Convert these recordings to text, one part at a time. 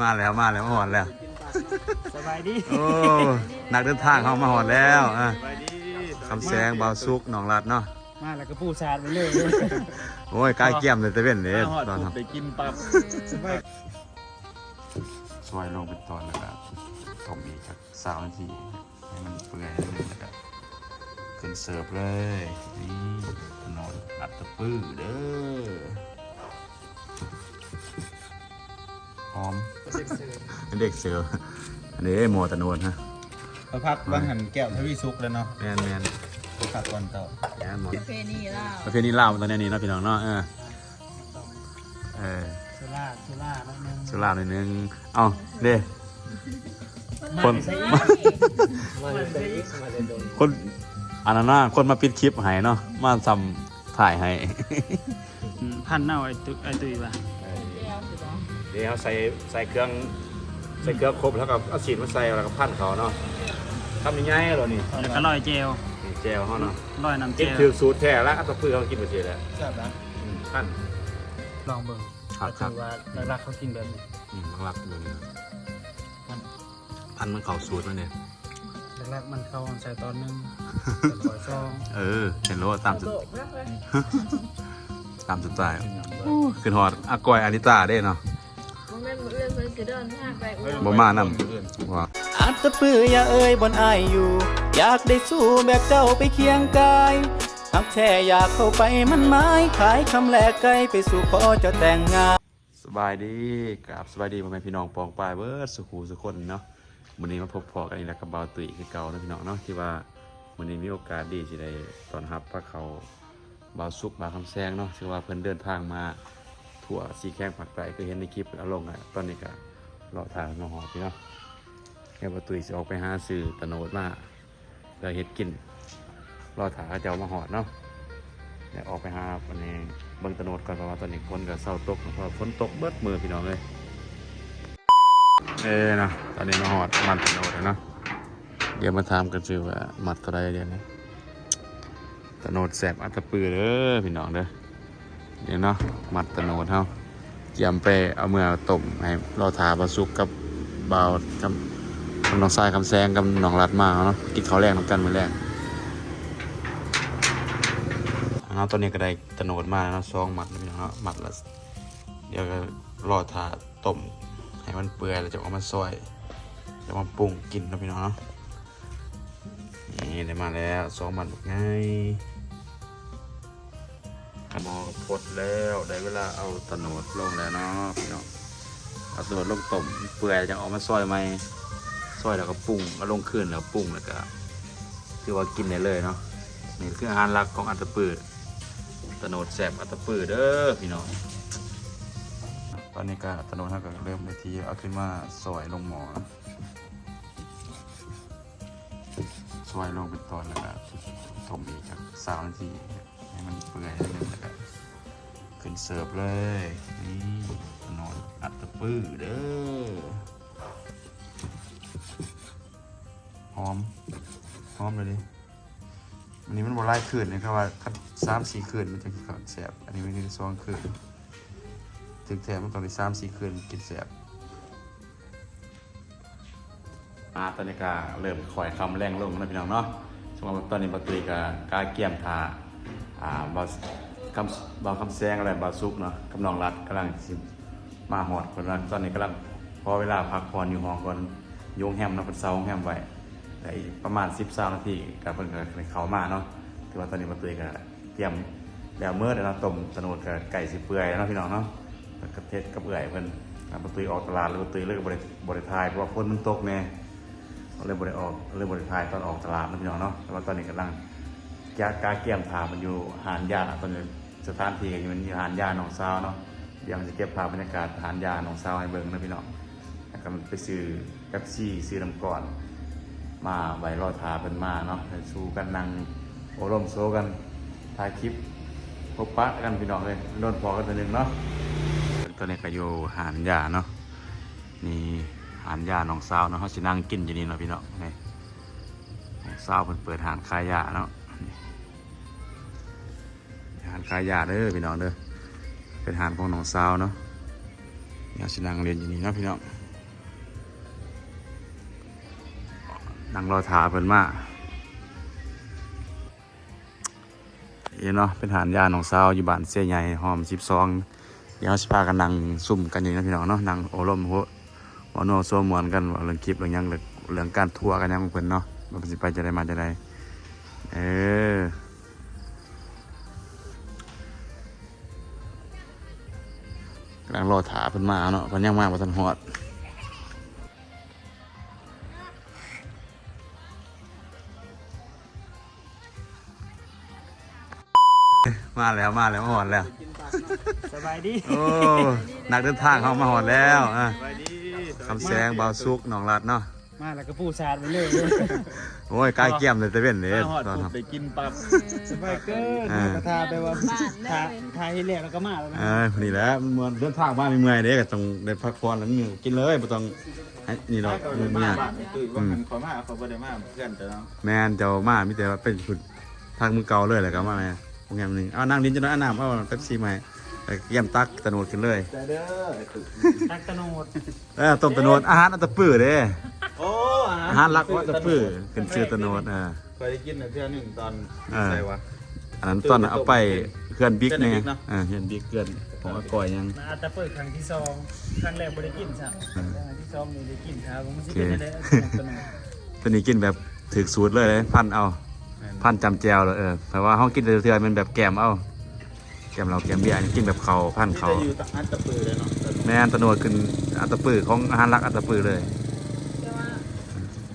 มาแล้วมาแล้วมาหอดแล้ว สบายดีโอ้นักเดินทางเขามาหอดแล้วอะสบายดีคำแสงเบาซุกหนองรัดเนาะมาแล้วก็ปูชาดไปเลยโอ้ยกายเกี่ยมเลยแต่เว้นเลยมาหอดตอนปุ๊ทบไปกินปั๊บสบายำซอยลงเป็นตอนแล้วก็ต้มอีกสักสามนาทีให้มันเปื่อยนิดนึงแล้วก็ขึ้นเสิร์ฟเลยนี่ถนนอัดตะปื้อเด้อ อม เด็กเสิร์ฟอันนี้หมวตะโนนฮะพระพักบังหันแก้วทวีสุกแล้วเนาะแมนแมนขัดก่อนเต่าแมนหมดประเพณีลาวประเพณีลาวตอนนี้นี่เนาะพี่น้องเนาะเออเออสุราสุราบ้างนึงสุราหน่อยนึงเอาเด้คนมาเลยมาเลยโดนคนอันนั้นนะคนมาปิดคลิปให้เนาะมาทำถ่ายให้พันเน่าไอ้ตุไอ้ตุยป่ะแก้วสิบ่ เดี๋ยวใส่ใส่เครื่องใส่เครื่องครบแล้วก็เอาสีมาใส่แล้วก็พันเขาเนาะทำยังไงเหรอนี่แล้วก็ลอยเจลนี่แจวเขาเนาะลอยน้ำเจกินลถือสูตรแท้แล้วเอาตะปือเขากินไปเสียแล้วแซ่บนะอืมพัน ลองเบิ่งครับครับว่ารักเขากินแบบนี้อืมรักๆเลยเนี่ยพันมันเข้าสูตรแล้วเนี่ยแรกๆมันเข้าใส่ตอนนึงลอยซองเออเห็นโลตามสุดโบกมากเลยตามสุดใจขึ้นฮอดอากอยอาริตาได้เนาะโมเมน ต์มื้ออื่นเพิ่นคือเดินทางไปอุดรบ่มานำว่าอัตปืออย่าเอ่ยบนอายอยู่ อยากได้สู้แบบเจ้าไปเคียงกายหักแท้อยากเข้าไปมันไม้ขายคำแลกไกลไปสู่ขอเจะแต่งงานสบายดีกับสบายดีพ่อแม่พี่น้องปองปลายเบิร์ดสุขูสุคนเนาะวันนี้มาพบพอกันอีกแล้วกับเบาตุยคือเก่านะพี่น้องเนาะที่ว่าวันนี้มีโอกาสดีที่ได้ตอนรับพระเขาเบาสุกบาคำแซงเนาะที่ว่าเพิ่นเดินทางมา ทั่วสีแข้งผักไก่ก็เห็นในคลิปเอาลงอะตอนนี้ก็ รอทางมาหอพี่เนาะแค่ประตุยสิออกไปหาสื่อตะโนดมาเราเฮ็ดกินรอถาเจะเอามาหอดเนาะเดี๋ยวออกไปหาวันนี้เบิ่งตะโนดก่อนเพราะว่าตอนนี้ฝนก็เศร้าตกเพราะฝนตกเบิดมือพี่น้องเลยเอ้เนาะตอนนี้มาหอดมันตะโนดแล้วเนาะเดี๋ยวมาถามกันสิว่ามัดเท่าไรเดี๋ยวนี้ตะโนดแสบอัตตะปือเด้อพี่น้องเด้อเดี๋ยวเนาะมัดตะโนดเฮา ตรียมไปเอาเมื่อต้มให้รอทาบาซุกกับเบาวกับน้องทรายคำแซงกับน้องรัดมาเนาะกินข้าวแรงน้ำกันมื้อแรกเอาตัวนี้ก็ได้ตโนดมาแล้วเนาะซองหมัดนะพี่น้องเนาะหมัดละเดี๋ยวก็รอทาต้มให้มันเปื่อยแล้วจะเอามาซอยจะมาปรุงกินนะพี่น้องเนาะนี่ได้มาแล้วซองหมัดง่าย ขนมพดแล้วได้เวลาเอาตะโนดลงแล้วเนาะพี่น้องเอาตะโนดลงต้มเปื่อยจะเอามาซอยไหมซอยแล้วก็ปรุงเอาลงคืนแล้วปรุงแล้วก็คือว่ากินได้เลยเนาะนี่คืออาหารหลักของอัตปืดตะโนดแสบอัตปืดเด้อพี่น้องตอนนี้ก็ตะโนดเขาก็เริ่มในทีเอาขึ้นมาซอยลงหมอซอยลงเป็นตอนแล้วก็ต้มอีกครับสามนาที ให้มันเปื่อยนิดนึงแล้วก็ขึ้นเสิร์ฟเลยนี่ตะโนอัตตปืดเด้อหอมหอมเลยดิอันนี้มันบอไล่คืนนะครับว่าสามสี่คืนมันจะกินข้าวแสบอันนี้มันกินสองคืนถึงแถมมันต้องได้สามสี่คืนกินแสบอาตอนนี้ก็เริ่มคอยคำแรงลงแล้วพี่น้องเนาะสมมติตอนนี้บาตุยก็กล้าเกี่ยมทา อ่าบาคำบาคำแซงอะไรบาซุกเนาะกำนองรัดกำลังสิมาหอดคนนั้นตอนนี้กำลังพอเวลาพักผ่อนอยู่ห้องก่อนโยงแฮมเนาะเป็นเสาแฮมไว้ได้อีกประมาณ10สานาทีกับเพิ่นก็เขามาเนาะถือว่าตอนนี้มาตุยก็เตรียมแล้วเมื่อเดี๋ยวเราต้มสนุดกับไก่สิเปื่อยแล้วเนาะพี่น้องเนาะแล้วก็เทศกับเอื่อยเพิ่นมาตุยออกตลาดแล้วมาตุยเลิกบริบริทายเพราะว่าฝนมันตกแน่เลยบริออกเลยบริทายตอนออกตลาดนะพี่น้องเนาะแต่ว่าตอนนี้กำลัง แกะกาเกี่ยมถามันอยู่หานยาตอนนี้สถานที่ก็อยู่มันอยู่หานยาหนองซาวเนาะเดี๋ยวมันจะเก็บภาพบรรยากาศหานยาหนองซาวให้เบิ่งนะพี่น้องแล้วก็ไปซื้อแป๊บซี่ซื้อน้ำก่อน มาไหว้รอทาเป็นมาเนาะสู้กันนั่งโอรมโซกันถ่ายคลิปพบปะกันพี่น้องเลยโดนพอกันตัวหนึ่งเนาะตัวนี้ก็อยู่หานยาเนาะนี่หานยาหนองสาวเนาะเขาสินั่งกินอยู่นี่เนาะพี่น้องนี่น้องสาวเพิ่นเปิดหานขายยาเนาะานขายยาเด้อพี่น้องเด้อเป็นหานของน้องสาวเนาะยวสินังเรียนอยู่นี่เนาะพี่น้องนั่งรอถาเพิ่นมาเอ็นเนาะเป็นฐานยาของสาวอยู่บ้านเสียใหญ่หอมสิบสองเดี๋ยวเราสิพากันนั่งซุ่มกันอยู่นะพี่น้องเนาะนั่งโอลมโหวอโนโซมวนกันเรื่องคลิปเรื่องยังเรื่องการทัวร์กันยังเพิ่นเนาะว่าเพิ่นสิไปจะได้มาจะได้เออ กำลังรอถาเพิ่นมาเนาะเพิ่นยังมาบ่ทันฮอดมาแล้วมาแล้วมาฮอดแล้ว สบายดีโอ้นักเดินทางเขามาฮอดแล้วอะสบายดีคำแสงเบาสุกหนองลัดเนาะมาแล้วก็ปูชาดไปเลย โอ้ยกายเกี่ยมเลยแต่เว้นเลยมาหอดตอนปุ๊ครับบไปกินปั๊บสบายเกินอ่ากระทาไปว่าทาทาให้เรียกแล้วก็มาแล้วนะเอ้ยนี่แหละมันเหมือนเดินทางมาเมื่อยๆเด้ก็ต้องได้พักผ่อนแล้วนี่กินเลยบ่ต้องให้นี่ดอกมื้อเนี่ยตื่นว่ามันขอมาขอบ่ได้มาเพื่อนแต่เนาะแม่นเจ้ามามีแต่ว่าเป็นคุณทางมือเก่าเลยแหละครับมาแม่โรงแรมหนึงเอานั่งดินจะน้อยเอาน้ำเอาเป๊ปซี่มาให้แต่เยี่ยมตักตะโนดขึ้นเลย แต่เด้อตักตะโนดเออต้มตะโนดอาหารอันตะปื้อเด้ โอ้อาหารรักว่าตะปื้อขึ้นชื่อตะโนดเออเคยได้กินนะเทื่อหนึงตอนอ่าใส่วะอันนั้นตอนนั้นเอาไปเพื่อนบิ๊กเพื่อนเนี่ยบิ๊กเนอะเออเพื่อนบิ๊กเพื่อนของอากอยยังมาอาจจะเปิดครั้งที่สองครั้งแรกบ่ได้กินครับครั้งที่สองนี่ได้กินครับผมสิเป็นได้ตะโนดตัวนี้กินแบบถึกสูตรเลยเลยพันเอา พันจำแจวเลยเออเพราะว่าห้องกินเถื่อนๆมันแบบแกมเอาแกมเราแกมเบียร์อันนี้กินแบบเขาพันนี่เขาจะอยู่ตะอันตะปือเลยเนาะแม่นตะโนดขึ้นอัตตะปื้อของอาหารรักอัตตะปื้อเลย แต่ว่า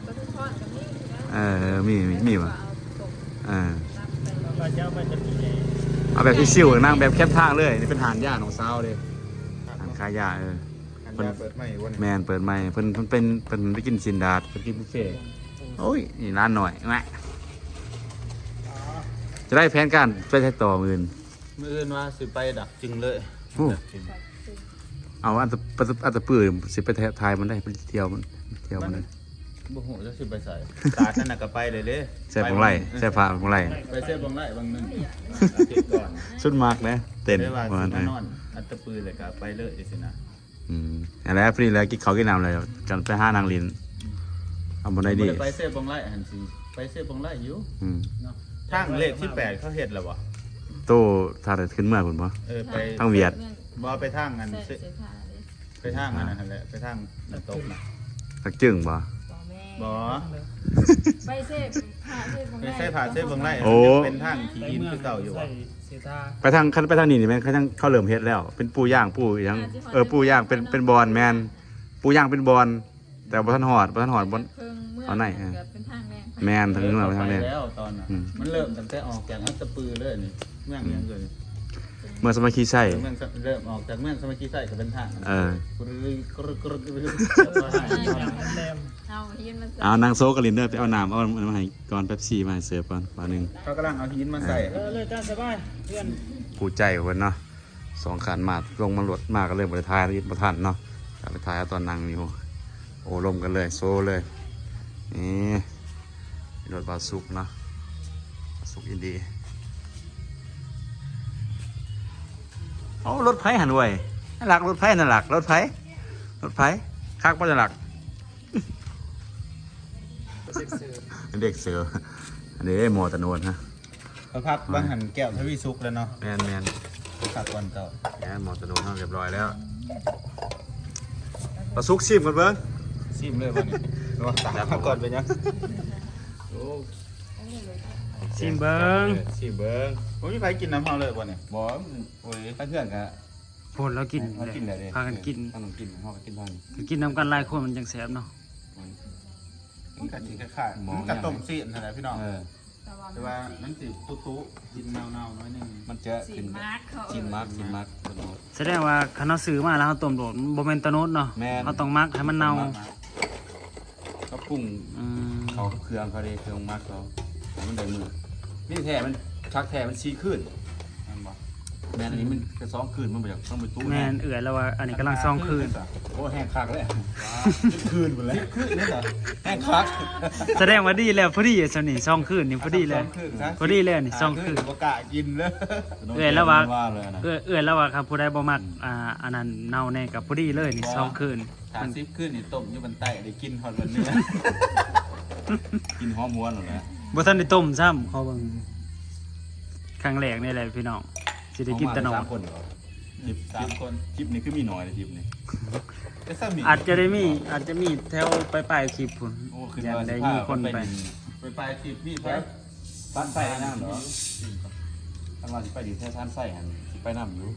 ก็ทุกทอดกับนี่นะ เออมีมีมีวะเอาตกเออรับไปก็เจ้ามันจะมีเอาแบบที่ซิ่วนั่งแบบแคบทางเลยนี่เป็นหานย่าของซาวเลยหานคายาเอออันยาเปิดใหม่วันแมนเปิดใหม่เพิ่นเพิ่นเป็นเพิ่นไปกินซินดาดเพิ่นกินบุฟเฟ่ต์โอ้ยนี่ร้านหน่อยแม่จะได้แผนการไปใช้ต่อมื่นมื่ออื่นว่าสิไปดักจึงเลยโอ้เอาอันตะอันตะอันตะปื้อสิไปทายมันได้ไปเที่ยวมันเที่ยวมันได้ บ่ฮู้จะสิไปใส่ตาท่านน่ะก็ไปเลยเด้แซ่บของไรแซ่บฟ้าของไรไปเซ่บางไร่บางหนึงอาทิตย์ก่อนสุดมากนะเต้นได้ว่าประสิมาณมานั้นนอนอัตตะปือเลยก็ไปเลยจังซี่นะอืมอันแล้วพอดีแล้วกินข้าวกินน้ำเลยกันไปห้านางลินเอาบนได้ดีบ่ไปเซ่บางไร่หันสิไปเซ่บางไร่อยู่อืมเนาะทางเลขที่แปดเขาเฮ็ดแล้วบ่โตถ้าได้ขึ้นเมื่อคุณพ่อเออไปทางเวียดบ่ไปทางอันใส่เซ่เสื้อผ้าเลยไปทางอันนั้นนั่นแหละไปทางน้ำตกน่ะ สักจึงบ่ บ่แม่บ่ไปเซ่ผ้าเซ่บางไปเซ่ผ่าเซ่บางไร่โอ้ ยังเป็นทางที่ดินคือเก่าอยู่บ่เสียท่าไปทางคันไปทางนี้นี่แม่นเขาทางเขาเริ่มเฮ็ดแล้ว เป็นปูย่างปูหยังเออปูย่างเป็นเป็นบอลแมนปูย่างเป็นบอลแต่บ่ทันหอดบ่ทันหอดบ่ เพิ่งเมื่อเอาไหนอะเกิดเป็นทางแรงแมนทางนู้นมาทางนี้ไปแล้วตอนน่ะอืม มันเริ่มตั้งแต่ออกจากอัตตะปือเลยนี่เมืองยังเลย เมื่อสมาชิกใช่ เมืองสเริ่มออกจากเมืองสมาชิกใส่ก็เป็นทางเออ กรึกรึกรึกรึกแรมเอาหินมาใส่เอานางโซกบลินเดอร์ไปเอาน้ำเอามาให้ก่อนเป๊ปซี่มาให้เสิร์ฟก่อนปาหนึงเขากำลังเอาหินมาใส่เออเลยจ้าสบายเพื่อนผู้ใจของเพิ่นเนาะสองขันมาลงมาหลดมาก็เริ่มบ่ได้ทายแล้วบ่ทันเนาะก็ไปทายเอาตอนนั่งนี่โหโอ้ลมกันเลยโซเลยนี่รถบาสุกเนาะบาสุกอินดี โอ้รถไผหันเว้ยน่ารักรถไผน่ารักรถไผรถไผคักบ่น่ารัก เด็กเสืออันนี้หมอตะโนนฮะเขาพักบางหันแก้วทวีสุกแล้วเนาะแมนแมนพักก่อนเจ้าแมนหมอตะโนนทำเรียบร้อยแล้วปลาซุกชิมกันเบิ้งซิมเลยวันนี้ว่าตามมาก่อนไปยังโอ้ ซิมเบิงซิมเบิ้งโอ้ยใครกินน้ำเฮาเลยวันนี้บอโอ้ยถ้าเพื่อนกะผลแล้วกินเขากินเลยพากันกินถ้ามันกินเขาก็กินทันกินน้ำกันหลายคนมันจังแสบเนาะมันกัดสีขาดๆมันกัดต้มซีนอะไรพี่น้องเออแต่ว่าแต่ว่ามันสิตุ๊ตุ๊กินเน่าๆน้อยหนึงมันจะสีกินมาร์คเขากินมากกินมากตะโนนแสดงว่าคันเราซื้อมาแล้วเราต้มโดดบ่แม่นตะโนดเนาะแม่นเราต้องมักให้มันเน่าเขาปรุงอืมเขาเครื่องเขาเลยเครื่องมากเขาให้ มันได้มือนี่แท้มันชักแท้มันซีขึ้นนั่นบ่อแม่นอันนี้มันแค่สองคืนมันบ่อยากต้องไปตู้แม่นเอื่อยแล้วว่าอันนี้กำลังซ่องคืน โอ้แห้งคักเลยคืนหมดแล้วคืนนี่เหรอแห้งคักแสดงว่าดีแล้วพอดีอะสนี่ซ่องคืนนี่พอดีเลยพอดีเลยนี่ซ่องคืนบ่กล้ากินเลยเอื่อยแล้วว่าเลยนะเอื่อยเอื่อยแล้วว่าครับผู้ใดบ่มักอ่าอันนั้นเน่าแน่กับพอดีเลยนี่ซ่องคืนถามซิปขึ้นนี่ต้มอยู่บนใต้ได้กินฮอดวันนี้กินหอมม้วนหมดแล้ว บ่ทันได้ต้มซ้ำเขาเบิ่งครั้งแรกนี่แหละพี่น้องสิได้กินแตะนอสานมคนเหรอคลิปสามคนคลิปนี้คือมีน้อยเลยคลิปนี้ก็ซ้ำมีอาจจะได้มีอาจจะมีแถวปลายๆคลิปพุ่นโอ้คือยัว่างได้สิพามีคนไปไปไปคลิปนี่ไปบ้านไส้นั่งเหรอท่านว่าสิไปดีแท้ท่านไส้หันสิไปน้ำอยู่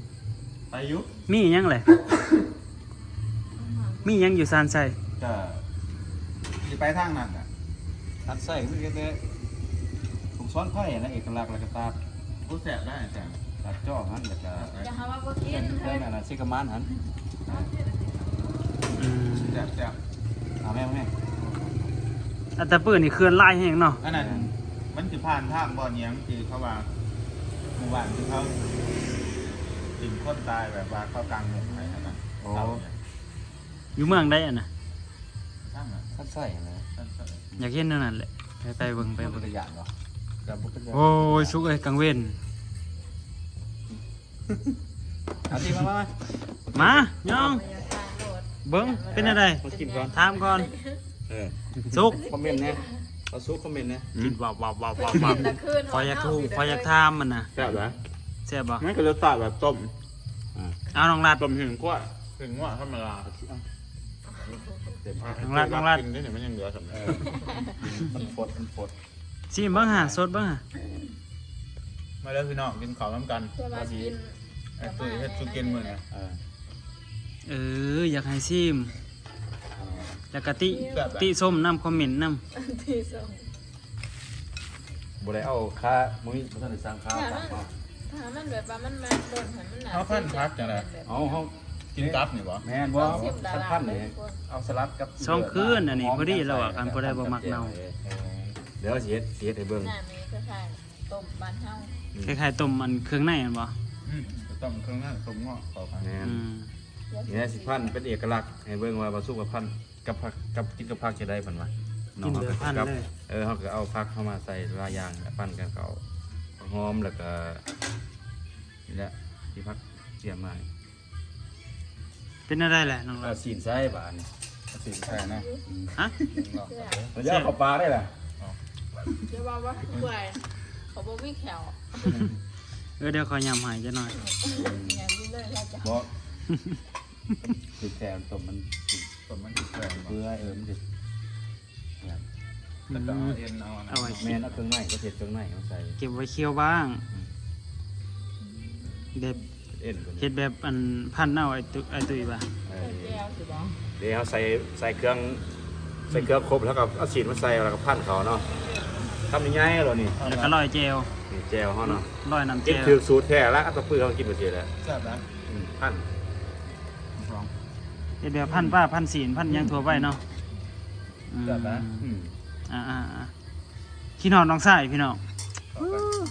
ไปอยู่มีหยังเลยมีหยังอยู่ซานไซก็สิไปทางนั้นอะท่านไส้คือแค่ผม ซ้อนไพ่นะเอกลักษณ์แล้วก็ตากูแสบได้แต่ตาจ้อหันแล้วก็อย่าหาว่าบ่กิเส้นนเฮ้เส้ยนอะไรซิกามานหันอืมแสบแสบเอาแม่แม่อันแต่ปืนนี่เคลื่อนไล่แห้งเนาะอันนั้นมันสิผ่านทางบ่อเนียงคือเขาว่าหมู่บ้านที่เขาถึงคนตายแบบว่าเขากลางหมู่ไหนนะเศร้าเนี่ยอยู่เมืองได้อะนะทางนั้นท่านไส้นะท่านเศร้าอยากเห็นนั่นนั่นแหละไปไปเบิ่งไปไปเบิ่งกระยานเหรอ กับบุกโอ้ยสุกเอ้ยกังเว้นเอาทีมามามาย่องเบิ่งเป็นอะไรมากินก่อนถามก่อนเออสุกคอมเมนต์นะเอาซุกคอมเมนต์นะกินวาวว้าวว้าวว้าววาวคืนพออยากถูพออยากถามมันนะแซ่บเหรอแซ่บบ่มันก็จะตัดแบบต้มเอาน้องรัดต้มถึงกว่าถึงว่าธรรมดาเต็มน้องรัดน้องรัดกินได้เนี่ยมันยังเหลือสำเร็จมันฟดมันฟด ชิมเบิ่งหาสดเบิ่งหามาแล้วพี่น้องกินข้าวน้ำกันเพื่อว่ากินไอ้ตุ้ยเฮ็ดสุกินมื้อนี้เออเอออยากให้ชิมเอาแล้วก็ติติส้มน้ำคอมเมนต์น้ที่ส่งบ่ได้เอาค่ามุ้ยบ่ทันได้สร้างค่าถ้าตัมัดนเอาถ้ามันแบบว่ามันมาโดนหันมันหนาเอาขั้นพักจังได๋เอาเฮากินกับนี่บ่แม่นบ่เอาสิบดาสักราพันเลเลยยคนเอาสลัดกับำสองคืนอันนี้พอดีแล้วอะคันผู้ใดบ่มักเน่า เดี๋ยวสิเฮ็ดสิเฮ็ดให้เบิ่งหน้านี้ก็ใช่ต้มบ้านเฮาคล้ายๆต้มอันเครื่องในอันบ่อืมต้มเครื่องนั้นต้มงอกเข้ากันแม่นอืมนี่นะสิพันเป็นเอกลักษณ์ให้เบิ่งว่าบ่สู้กับพันกับผักกับกินกับผักจะได้เพิ่นว่ากินเดือพันกับเลยเออเฮาก็เอาผักเข้ามาใส่หลายอย่างแล้วปั้นกันก็เอาหอมแล้วก็นี่แหละที่ผักเสียมมาเป็นอะไรแหละน้องรัเอาดสีนใส่บานสิแค่นะฮะมันจะเอาเข้าปลาได้ล่ะ เดี๋ยวว่าว่าเปื่อยเขาบ่มีแขวเออเดี๋ยวขอยำให้จะหน่อยอย่างนี้เลยเราจะบ่คือแค่ต้มมันต้มมันสิแค่บ่เปื่อยเออมันสิเนี่ยแล้วก็เอาเอ็นเอาอันนั้นเอาไว้แม่นเอาเครื่องในก็เฮ็ดเครื่องในมาใส่เก็บไว้เคี่ยวบ้างแบบเอ็นตัวนี้เฮ็ดแบบอันพันเน่าไอ้ตุไอ้ตุยป่ะเอใส่อแก้วสิบ่เดี๋ยวใส่ใส่เครื่องใส่เครื่องครบแล้วก็เอาสีนมาใส่แล้วก็พันเขาเนาะ ทำยังไงเหรอนี่แล้วก็ลอยเจลนี่แจวเขาเนาะลอยน้ำเจกินลถือสูตรแท้แล้วเอาตะปือเขากินไปเสียแล้วแซ่บนะอืมพันลองเฮ็ดแบบพันป้าพันศีลพันหยังทั่วไปเนาะอืมแบบนั้นอืมอ่าอ่าอ่าพี่น้องน้องชายพี่น้อง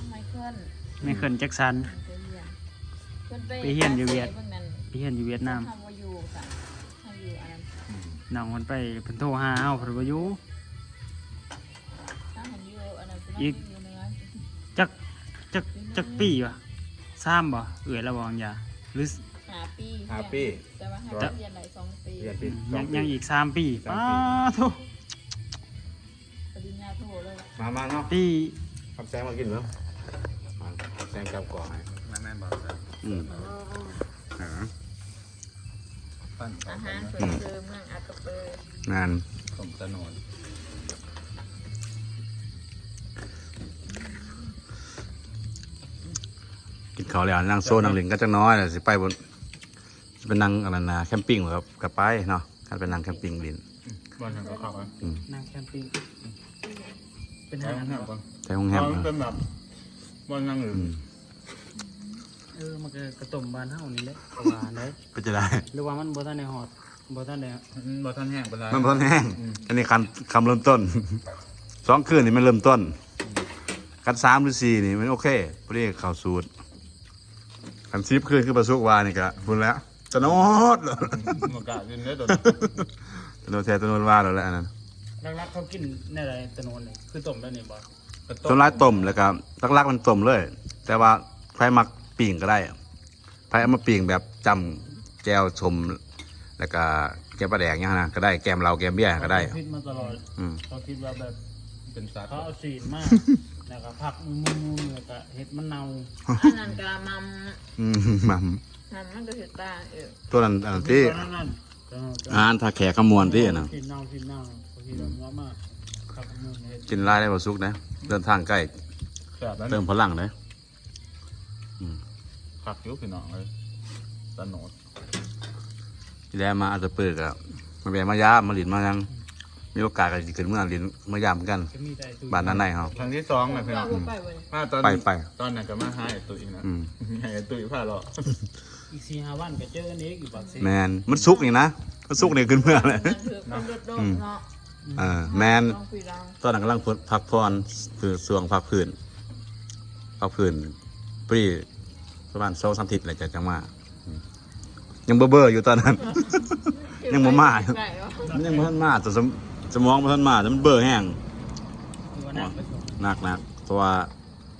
ไมเคิลไม่เขินแจ็คสัน ไปเฮียนเพิ่นไปเฮียนอยู่เวียดบิ่งนั่นไปเฮียนอยู่เวียดนามเฮาบ่อยู่ค่ะเฮาอยู่อันนั้นน้องมันไปเพิ่นโทรหาเฮาเพิ่นบ่อยู่ถ้าหัน อยู่อันนั้นเป็นอีกอยู่เหนือจักจักจักปีวะซ้ำบ่เอื้อยระวังอย่าหรือ หาปีห้าปี แต่ว่าหาจะ เรียนหลายสองปีเรียนปีสยัองงปี ยังอีกสามปีสามปี ป้าโทปริญญาโทเลยมามาเนาะปีทำแซงมากินเหรอมาทำแซงกับก่อนให้แม่นๆบอกแซ่บอืมหาปั้นเข้าอากัหารนเสริมเสริมเมืองอัตตเปอร์งานต้มตะโนน กินข้าวแล้วนั่งโซนนั่งหลิงก็จะน้อยแต่สิไปบนจะเป็นนั่งอะไรนะแคมปิ้งเหรอครับกับไปเนาะกาเป็นนั่งแคมปิ้งลินบ้านฉันก็เข้ากันอืมนั่งแคมปิ้งเป็นใช่หางไหมานบ้านใช้ห้องแฮมเป็นแบบบ้านนั่งอยู่อืมเออมันก็กระต้มบ้านเฮานี่แหละก็ว่าได้ก็จะได้หรือว่ามันบ่ทันได้ฮอดบ่ทันได้บ่ทันแห้งเป็นไรมันพร้อมแห้งอันนี้คันคำเริ่มต้นสองคืนนี่มันเริ่มต้น คันสามหรือสี่นี่มันโอเคพอดีข่าวสูตร คันซิปขึ้นคือประสุกวานี่ก็พูดแล้วจะนอดเหรอหมกะกินได้โดนจะโนแทจะโนนว่าแล้วแหละอันนั้นรักๆเขากินในอะไรตะโนนเลยคือต้มแล้วนี่บ่ต้นร้ายต้มแล้วก็ลักๆมันต้มเลย แต่ว่าใครมักปิ่งก็ได้ใครเอามาปิ่งแบบจำแก้วชมแล้วก็แก้วปลาแดกเนี่ยนะก็ได้แกมเราแกมเบี้ยก็ได้คิดมาตลอดอืมเขาคิดว่าแบบเป็นสัตว์เขาเอาสีนมาก แล้วก็ผักมือมือแล้วก็เห็ดมะนาวอันนั้นกะมัมอืมมัมมัมมันก็เห็ดตาเออตัวนั้นอันที่ตอนนั้นนั่นอาหารถ้าแขกขมวนที่นะกินเน่ากินเน่าเขาคิดว่าว่ามากผักมือเห็ดกินไล่ได้ประสุกนะเดินทางใกล้แซ่บแล้วเติมพลังเลยผักอยุพี่น้องเลยตะโนดที่แล้วมาอาจจะเปิดกับมาแบมายามมาหลินมายัง มีโอกาสก็จะขึ้นเมื่อหลินมายามเหมือนกันจะมีแต่ตู้บ้านนั้นไหนเขาครั้งที่สองนะพี่น้ว่าองบ่ไปเว้ยมาตอนไปไป ตอนนั้นก็มาหาไอ้ตุ้ยนะอืมให้ไอ้ตุ้ยพาเราอีกสี่ห้าวันก็เจอกันอีกอยู่ปากเซ่แมนมันสุกนี่นะมันสุกนี่ขึ้นเมื่อเลยมันถือคนรถโดนเนาะเออแมนลองคุยลองตอนนั้นกำลังพักพรคือสวงพักพื้นพักพื้นปรีประมาณสองสามทิศอะไรจะจังมาอืมยังเบ้อเบ้อๆอยู่ตอนนั้น ยังบ่มาอยู่ไปเหรอมันยังไม่ทันมาแต่สม สมองไม่ทันมาแต่มันเบ้อแห้งคือว่านักไปส่งหนักหนักเพราะว่า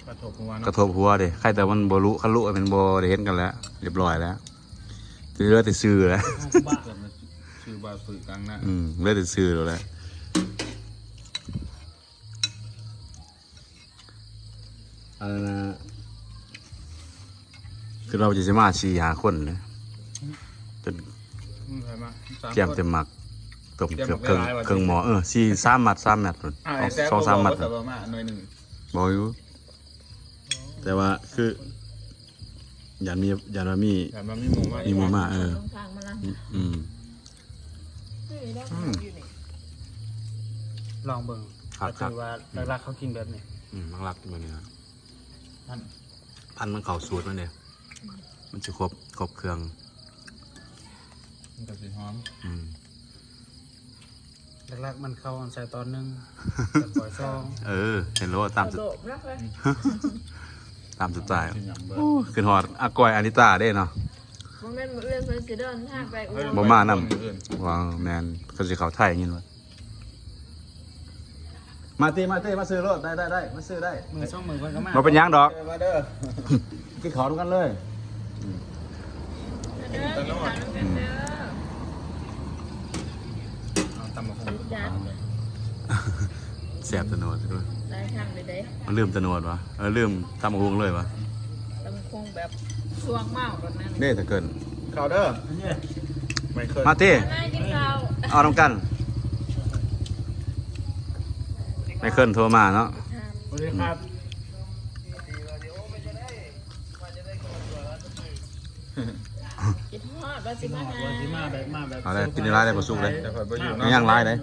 กระทบหัวกเนาะระทบหัวเด้ใครแต่มันบรุขลุเป็นโบได้เห็นกันแล้ว เรียบร้อยแล้วทีนี้เหลือแต่ซื้อแล้วห้องบ้าเกิดมาชื่อบาสุยกลางหน้าอืมเหลือแต่ซื้อแล้วแหละอะไรนะคือเราจะจะมาชีหาคนเลยจนอืมใครมาสามแก้มคนเต็มหมัก ตกแก้มเกือบเครื่องหลายๆวันเครื่องหมอเออสี่สามมัดสามแมตต์พุ่นอ่าสอไอ้งแซ่บสองสามมัดก็บอกว่ามาหน่วยหนึ่งบอกอยู่แต่ว่าคืออย่ามีอย่ามามีแต่มันมีหมูมามีหมูมาเออลงทางมาละอืมนี่ได้อยู่นี่ลองเบิ่งครับก็คือว่ารักๆเขากินแบบนี้อืมมังรักมันเนี่ยนั่นพันธุ์มันเข่าสูตรมันเนี่ยมันจะครบครบเครื่องมันก็สิหอมอืม รักๆมันเข้าอันใส่ตอนหนึงแต่ปล่อยซองเออ เห็นแล้วว่าตามกระสุดโดดรักเลยตามสุดใจกินอย่างเบิดโอ้ขึ้นหอดอากอยอานิตาได้เนาะมันเป็นเรื่องเพิ่นสิเดินทางไปอุบบ่ลมานำอื่นวางแมนก็สิเขาไทยอย่างนี้วะมาตีมาตีมาซื้อรถได้ได้ได้มาซื้อได้มือช่องมือเพิ่นก็มามาเป็นหยังดอก มาเด้อกินขอด้วยกันเลย เด้อกินข้าวน้ำกันเด้อ เอาตำมะฮุงจ้ะแสบตะโนดด้วยได้ทางไปเด้มันลืมตะโนดวะเออลืมตำบักหงเลยวะตำคงแบบช่วงเมาแบบนั้นเน่ถ้าเกินข่าวเด้ออันนี้ไม่เคยมาตีนายกินข้าวเอาน้ำกันไม่เคลื่อนโทรมาเนาะสวัสดีครับ กินทอดว่าสิมาหาวันที่มาแบบมาแบบเอาเลยกินในร้านได้ประสุกเลย แต่คอยไปอยู่ไม่ย่างร้ายเลย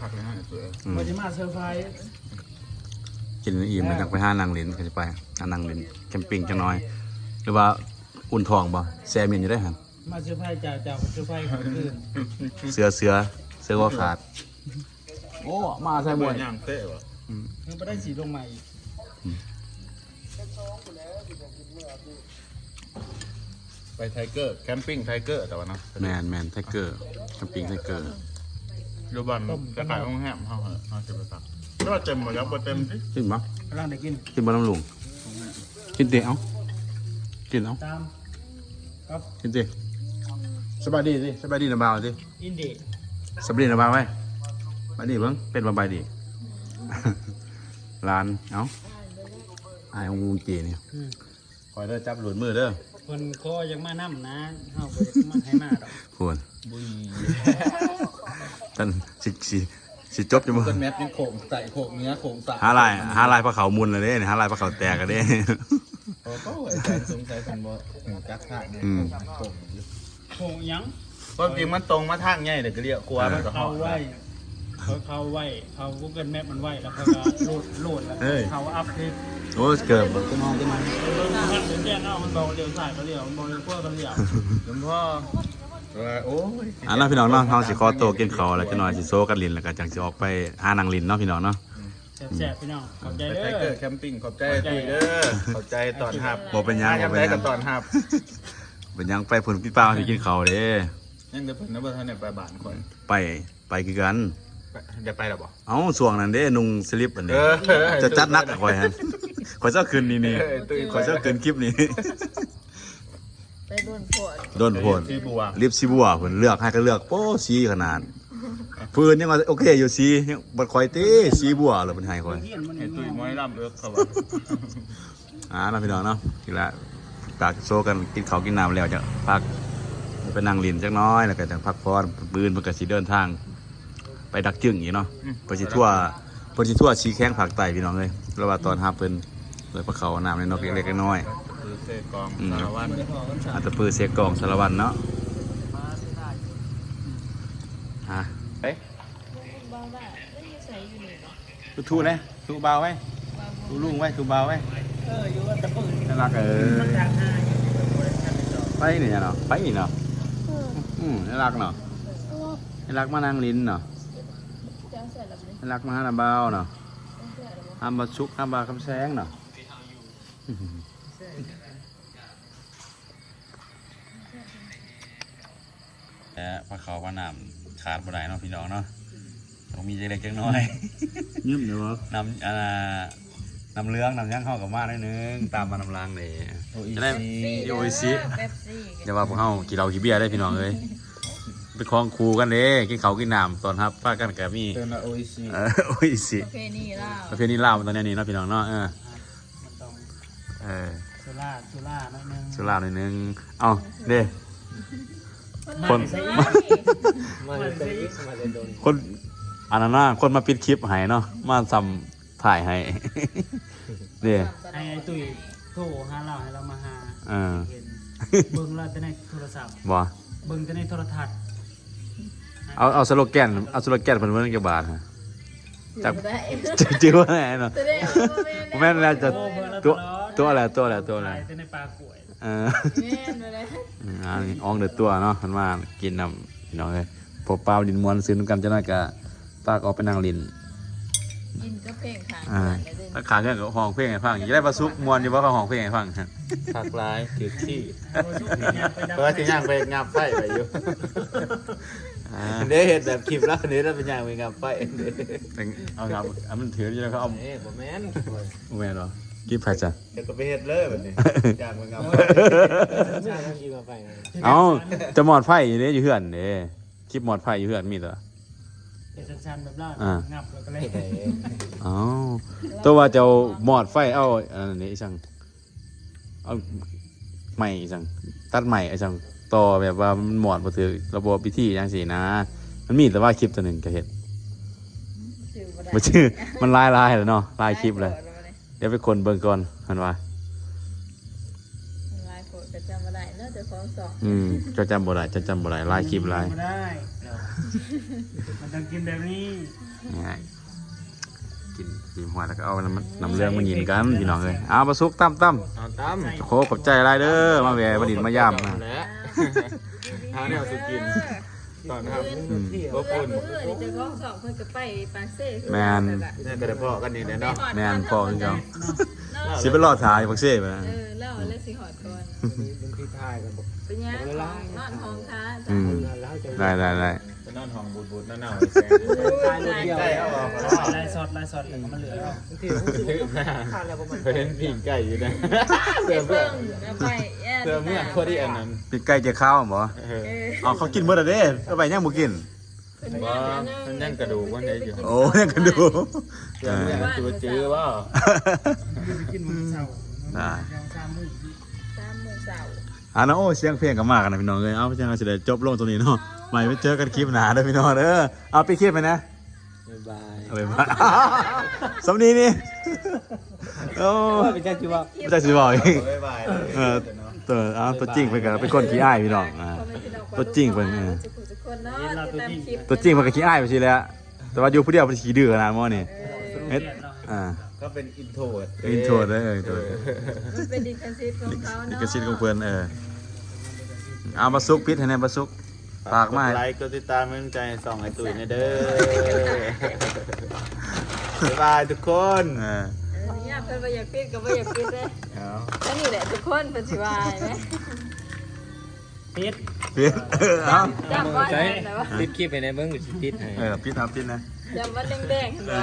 ผักเลยฮะสวยอืมวันที่มาเซอร์ไพรส์กินอิ่มแล้วจังไปห้านางลินก็จะไปหานางลินแคมปิ้งจังน้อย หรือว่าอุ่นทองบ่แซมินอยู่ได้หันมาเซอร์ไพรส์จากจากเซอร์ไพรส์ของคืนเสือเสือเสือว่าขาด โอ้มาใส่หมวยย่างเต้วะยังไม่ได้สีลงใหม่อีก ไปไทเกอร์แคมปิ้งไทเกอร์แต่ว่านะแมนแมนไทเกอร์แคมปิ้งไทเกอร์ดูบอลจะขายห้องแฮมเขาเหรอเขาจะไปสั่งก็เต็มหมดแล้วบ่เต็มสิกินปะกำลังได้กินกินบะน้ำลุงกินเตะเอากินเอาตามครับกินเตะสบายดีสิสบายดีนะบ่าวสิอินเดียสบายดีนะบ่าวไว้สบายดีเบิ้งเป็นบายดีร้านเอ้าไอ้ของงูจีนี่คอยเด้อจับหลุดมือเด้อ คนก็ยังมานั่มนะเฮาไปมาให้มาดอกควรบุยท่านสิสิสิจบจะมั้ต้นแมสยังโขงใส่โขงเนื้อโขงสาหาลายหาลายพระเขามุนเลยเด้นี่หาลายพระเขาแตกกันเด้โอ้ก็ไอ้ใจสงสัยเป็นบ่ถึงกักทางเนี่ยอืมโขงอยู่โคงหยังความจริงมันตรงมาทางใหญ่เด็กก็เรียกกลัวมันก็หเขาอกไว้ เขาเขาไว้เขา Google Map มันไว้แล้วเขาก็โหลดโหลดแล้วเขาอัพคลิปโอ้ยเกิดจะมองจะมองเบิ่งทางเดินแยกเอามันบอกเลี้ยวซ้ายก็เลี้ยวมันบอกเลี้ยวขวาก็เลี้ยวหลวงพ่อว่าโอ้ยอันนั้นพี่น้องเนาะเฮาสิขอตัวกินข้าวแล้วจะหน่อยสิโซกันลินแล้วก็จังสิออกไปหานางลินเนาะพี่น้องเนาะแซ่บๆพี่น้องขอบใจไปเด้ไทเกออร์แคมปิ้งขอบใจตุ้ยเด้อขอบใจตอนหับบ่เป็นหยังยับ่งเป็นได้หยักับงตอนหับเป็นหยังไปผลพี่ป้าที่กินข้าวเด้ ยังจะเพิ่นนะเบ่ทันได้ไปบ้านคนไปไปคือกัน ไปจะไปหรอบ่เอ้าส่วงนั้นเด้นุ่งสลิปอันนี้เออจะจัดนักอะคอยฮะคอยเจ้าคืนนี้นี่เออตุ้ยคอยเจ้าคืนคลิปนี้ไปโดนปวดโดนโพดที่บัวลิปซีบัวเพิ่นเลือกให้ก็เลือกโป้สีขนาดปืนยังว่าโอเคอยู่สีบัดคอยเต้สีบัวแล้วเพิ่นให้คอยเฮียนมันเห็นี่นตุ้ยม้อยล่ำเอิกเขาว่าอ่าเนาะพี่น้องเนาะทีละตากโซกันกินข้าวกินน้ำแล้วจะพักไปนั่งลินจักหน้อยแล้วก็จะพักผ่อนปืนเพิ่นก็สิเดินทาง ไปดักจึงอีกเนาะเพิ่นสิทั่วเพิ่นสิทั่วสีแข้งภาคใต้พี่น้องเลยแล้วว่าตอนหาเพิ่นเลยพระเขาน้ำในนกเล็กๆน้อยคือเซกองอืมสารวัตรๆอาจจะปืนเสียกองสารวันเนาะฮะเอ้ยบ้าว่าไม่มีใส่อยู่นี่เนาะทูทูเลยทูเบาไว้ทูลุงไว้ทูเบาไว้เอออยู่ว่าตะปืนน่ารักเออมันจากหาอยู่บ่ได้ทำให้ต่อไปเนี่ยเนาะไปนี่เนาะอืมน่ารักเนาะน่ารักมานั่งลิ้นเนาะ จ้างใส่แบบนี้ น่า รักมาหาหน้าเบาเนาะต้องใส่แบบนี้ห้ามบาชุกห้ามบาคำแสงเนาะแต่พอเขาว่าน้ำขาดบ่ได้เนาะพี่น้องเนาะต้องมีเล็กๆจังน้อยยืมเดี๋ยวว่าน้ำอ่าน้ำเลื้องน้ำย่างเข้ากับมาได้นึงตามมาน้ำลางเลยจะได้โอ้ยสิเป๊ปซี่อย่าว่าพวกเฮากินเหล้ากินเบียร์ได้พี่น้องเอ้ย ไปคล้องครูกันเด้กินเขาวกินน้ำตอนรับพากันกับมีเตือนว่าโอ้ยซีเออโอ้ยสิประเพณีลาวประเพณีลาวมันตอนนี้นี่เนาะพี่น้องเนาะเออมันต้องเออสุราสุราหน่อยนึงสุราหน่อยนึงเอาเด้ คนใส่ไม่มันใส่อีกคนอันนั้นน่ะคนมาปิดคลิปให้เนาะมาซ้ำถ่ายให้ เด้ให้ไอ้ตุ้ยโทรหาเราให้เรามาหาเออเห็นเบิ่งเราแต่ในโทรศัพท์ บ่เบิ่งแต่ในโทรทัศน์ เอาเอาสโลแกนเอาสโลแกนเพิ่นเบิ่งจักบาทฮะจับได้จักจื้อว่าไหนเนาะจะได้เอาบ่แม่นแล้วจะโอ้เบิ่งเราตัวลอดตัวอะไรตัวอะไรตัวอะไรถ่ายแต่ในปลากล้วยเออแม่นเลยอืมอันนี้อองเดือดตัวเนาะมันมากินน้ำพี่น้องเลยพบเปล่าดินมวนซื้อน้ำกันจะน่อยกะปากออกไปนั่งลินกินก็เพลงขางอ่าเพื่อนเลยเด้ถ้าขาเงี้ยก็ห้องเพลงให้ฟังจะได้ประซุกมวนอยู่ว่าเขาห้องเพลงให้ฟังฮะผักร้ายถือขี้โอ้ชุบเนี่ยไปดับเพราะว่าที่ย่างไปงับไฟไปอยู่อ่า เด้เห็นแบบคลิปแล้วเด้เราเป็นย่างไปงับไฟเด้เป็นเอาครับเอามันถืออยู่แล้วเขาเอาเอ้บ่แม่นแม่นเหรอกินไผ่จ้ะเดี๋ยวก็ไปเฮ็ดเลยแบบนี้ย่างไปงับไฟเอาจะหมอดไผ่อยู่เด้อยู่เหือนเด้คลิปหมอดไผ่อยู่เหือนมีเหรอเป็นชันๆแบบนั้นอ่างับแล้วก็เลยอ๋อตัวว่าจะเอาหมอดไฟเอาอันนี้สั่งเอาใหม่สั่งตัดใหม่ไอ้สั่ง ต่อแบบว่ามันหมอดบ่ถือระบบพิธีจังซี่นะ มันมีแต่ว่าคลิปตัวหนึงก็เฮ็ดชื่อบ่ได้บ่ชื่อมันลายลายแล้วเนาะลายคลิปเลย เดี๋ยวไปคนเบิ่งก่อนหันว่าลายโคตรก็จำบ่ได้เนอะเดี๋ยวของสองอืมเจะจำบ่ได้เจะจำบ่ได้ลายคลิปลายไม่ได้เดี๋ยวมันต้องกินแบบนี้นี่กินกินหัวแล้วก็เอาน้ำน้ำเรื่องมายินกันพี่น้องเอ้ยเอาประสุกตั้มตั้มเอาตามโคขอบใจหลายเด้อมาแวะมาดินมาย่ำนะแหละ หาแนวสิกินตอนครับอืมบ่เพื่คุอนณเพื่อนจะของสองเพื่อนก็ไปปากเซ่แมนนี่ก็ได้พ่อกันนี่แหละเนาะแม่นพ่อคือเก่าสิไปรอดถ่ายบักเซ่ไปนะเออเล่าเลยสิหอดก่อนเป็นที่ทายกันบอกเป็นยังนอนห้องค้าอืมแล้วจะได้ได้ได้ไปนอนห้องบูดๆเน่าๆแซงทายรถเดียวใกล้เอาออกลายสดลายสดแล้วก็มันเหลือเอาที่ผมซื้อทานแล้วประมาณไปเห็นผิงไก่อยู่นะเดี๋เสื้ยอวเพื่เพิ่อนงไป แย่เสื้อเมื่อพอดีอันนั้นปีกไก่เจะข้าวบ่เออเออเอาเขากินเมื่อไรเด้เอาไปย่างบ่กินเป็นว่ายังมันยังกระดูกวันไหนอยู่โอ้ยังกันดูเสื้อเมื่อตัวจื้อว่าไปกินมันเศร้าได้ยังสามมื้อสามโมงเช้าอะเนาะโอ้เสียงเพลงก็มากกันนะพี่น้องเอ้ยเอาจังเราจะได้จบลงตรงนี้เนาะไม่ไปเจอกันคลิปหน้าเด้อพี่น้องเด้อเอาไปคลิปไปนะบ๊ายบายเอาไปมาสำนีนี่โอ้เป็นแค่ที่ว่าไม่ใช่สิบอกอีกบ๊ายบาย เออ ตัวเอาตัวจริงเป็นกันเป็นคนขี้อ้ายพี่น้องอ่า ตัวจริงเป็นไงทุกคนเนาะติดตามคลิปตัวจริงมันก็ขี้อ้ายไปสิแหล้วแต่ว่าอยู่ผู้เดียวมันขี้ดื้อขนาดมั้นี่เฮ็ดอ่าก็เป็นอินโทรดอินโทรเด้อเออตัวมันเป็นดิคซิตของเขานี่เนาะก็ชิดของเพื่อนเออเอามาซุกพิษให้แน่มาซุกฝากมาให้ ไลค์กดติดตามเมืองใจส่องไอตุ๋ยในเด้อ บ๊ายบายทุกคน เออ เนี่ยเพิ่นบ่อยากปิดก็บ่อยากปิดเด้เอาแค่นี้แหละทุกคนเพิ่นสิว่าไหมปิดเปลี่ยนเออเอาจำว่าแน่แต่ว่าติดคลิปไปในเบิ้งติดให้ เออพี่ทำพี่นะ จำว่าแดงๆเห็นบ่